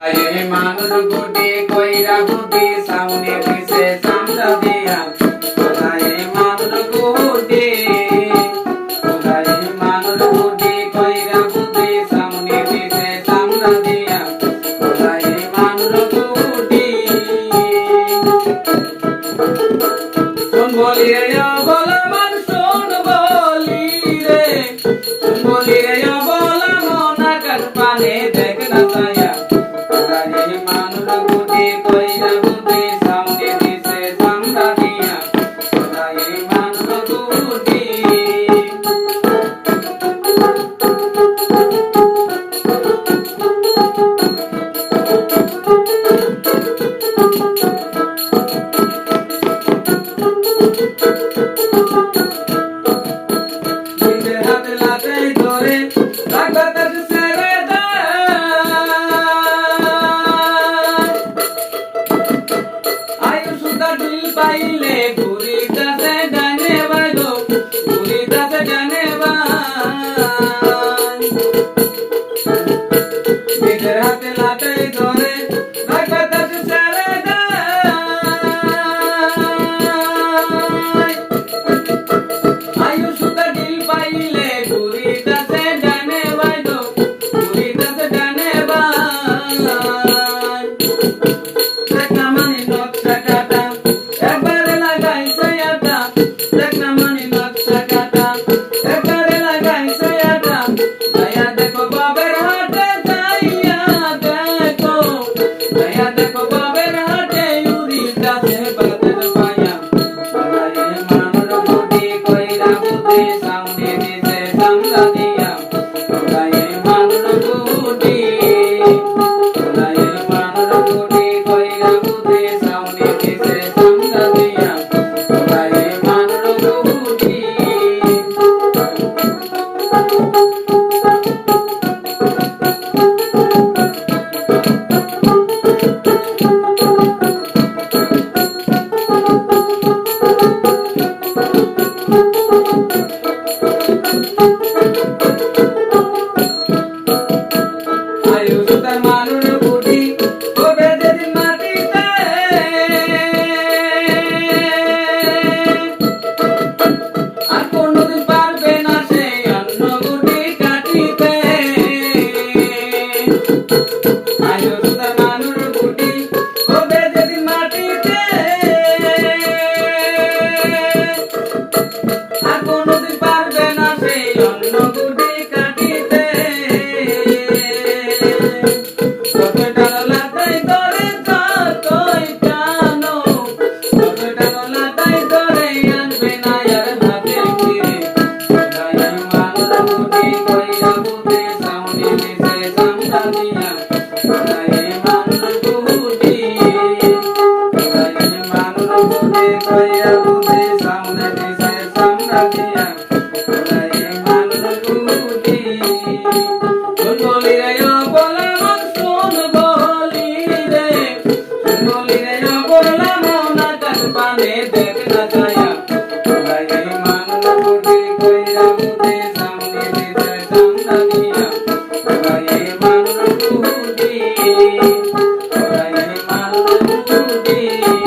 আইনে মানুষ গুটি কইরা গুটি সামনে পিছে সামনে দিয়া। আইনে মানুষ গুটি porque Bye. Beijo.